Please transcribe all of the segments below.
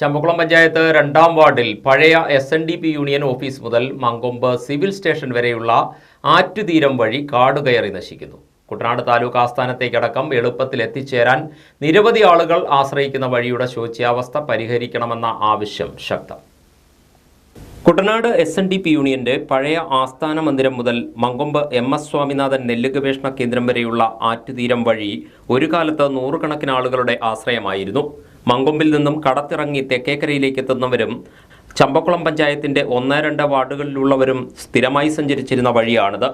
ചമ്പക്കുളം പഞ്ചായത്ത് രണ്ടാം വാർഡിൽ പഴയ S N D P union office മുതൽ മങ്കൊമ്പ് സിവിൽ സ്റ്റേഷൻ വരെയുള്ള ആറ്റുതീരം വഴി കാടുകയറി നശിക്കുന്നു. കുട്ടനാട് താലൂക്ക് ആസ്ഥാനത്തേക്കടക്കം എളുപ്പത്തിൽ എത്തിച്ചേരാൻ നിരവധി ആളുകൾ ആശ്രയിക്കുന്ന വഴിയുടെ ശോച്യാവസ്ഥ പരിഹരിക്കണമെന്ന ആവശ്യം ശക്തം. Kuttanad S N D P യൂണിയന്റെ പഴയ ആസ്ഥാന മന്ദിരം മുതൽ മങ്കൊമ്പ് എം എസ് സ്വാമിനാഥൻ നെല്ല് ഗവേഷണ കേന്ദ്രം വരെയുള്ള ആറ്റുതീരം വഴി ഒരു കാലത്ത് നൂറുകണക്കിന് ആളുകളുടെ ആശ്രയമായിരുന്നു. മങ്കൊമ്പിൽ നിന്നും കടത്തിറങ്ങി തെക്കേക്കരയിലേക്ക് എത്തുന്നവരും ചമ്പക്കുളം പഞ്ചായത്തിന്റെ ഒന്ന് രണ്ട് വാർഡുകളിലുള്ളവരും സ്ഥിരമായി സഞ്ചരിച്ചിരുന്ന വഴിയാണിത്.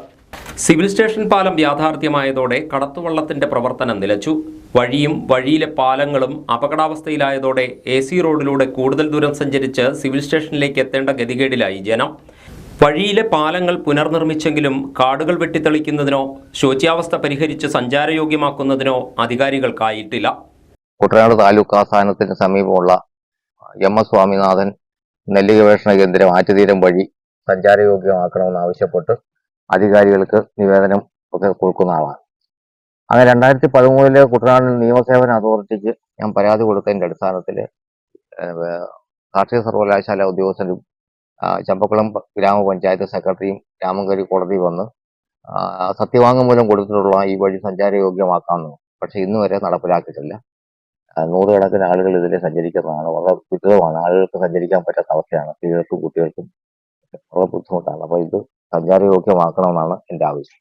സിവിൽ സ്റ്റേഷൻ പാലം യാഥാർത്ഥ്യമായതോടെ കടത്തുവള്ളത്തിന്റെ പ്രവർത്തനം നിലച്ചു. വഴിയും വഴിയിലെ പാലങ്ങളും അപകടാവസ്ഥയിലായതോടെ എ സി റോഡിലൂടെ കൂടുതൽ ദൂരം സഞ്ചരിച്ച് സിവിൽ സ്റ്റേഷനിലേക്ക് എത്തേണ്ട ഗതികേടിലായി ജനം. വഴിയിലെ പാലങ്ങൾ പുനർനിർമ്മിച്ചെങ്കിലും കാടുകൾ വെട്ടിത്തെളിക്കുന്നതിനോ ശോച്യാവസ്ഥ പരിഹരിച്ച് സഞ്ചാരയോഗ്യമാക്കുന്നതിനോ അധികാരികൾക്കായിട്ടില്ല. കുട്ടനാട് താലൂക്ക് ആസ്ഥാനത്തിന് സമീപമുള്ള എം എസ് സ്വാമിനാഥൻ നെല്ല് ഗവേഷണ കേന്ദ്രം ആറ്റുതീരം വഴി സഞ്ചാരയോഗ്യമാക്കണമെന്ന് ആവശ്യപ്പെട്ട് അധികാരികൾക്ക് നിവേദനം ഒക്കെ കൊടുക്കുന്ന ആളാണ്. അങ്ങനെ രണ്ടായിരത്തി പതിമൂന്നിലെ കുട്ടനാട് നിയമസേവന അതോറിറ്റിക്ക് ഞാൻ പരാതി കൊടുത്തതിന്റെ അടിസ്ഥാനത്തിൽ കാർഷിക സർവകലാശാല ഉദ്യോഗസ്ഥരും ചമ്പക്കുളം ഗ്രാമപഞ്ചായത്ത് സെക്രട്ടറിയും രാമങ്കരി കോടതി വന്ന് സത്യവാങ്മൂലം കൊടുത്തിട്ടുള്ള ഈ വഴി സഞ്ചാരയോഗ്യമാക്കാമെന്ന്. പക്ഷെ ഇന്നുവരെ നടപ്പിലാക്കിയിട്ടില്ല. നൂറുകണക്കിന് ആളുകൾ ഇതിലെ സഞ്ചരിക്കുന്നതാണ്. വളരെ ദുരിതമാണ് ആളുകൾക്ക് സഞ്ചരിക്കാൻ പറ്റാത്ത അവസ്ഥയാണ്. സ്ത്രീകൾക്കും കുട്ടികൾക്കും വളരെ ബുദ്ധിമുട്ടാണ്. അപ്പോൾ ഇത് സഞ്ചാരയോഗ്യമാക്കണമെന്നാണ് എന്റെ ആവശ്യം.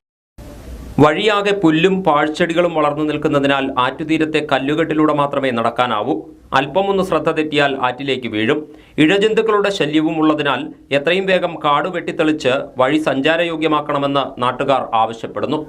വഴിയാകെ പുല്ലും പാഴ്ചെടികളും വളർന്നു നിൽക്കുന്നതിനാൽ ആറ്റുതീരത്തെ കല്ലുകെട്ടിലൂടെ മാത്രമേ നടക്കാനാവൂ. അല്പമൊന്ന് ശ്രദ്ധ തെറ്റിയാൽ ആറ്റിലേക്ക് വീഴും. ഇഴജന്തുക്കളുടെ ശല്യവും ഉള്ളതിനാൽ എത്രയും വേഗം കാട് വെട്ടിത്തെളിച്ച് വഴി സഞ്ചാരയോഗ്യമാക്കണമെന്ന് നാട്ടുകാർ ആവശ്യപ്പെടുന്നു.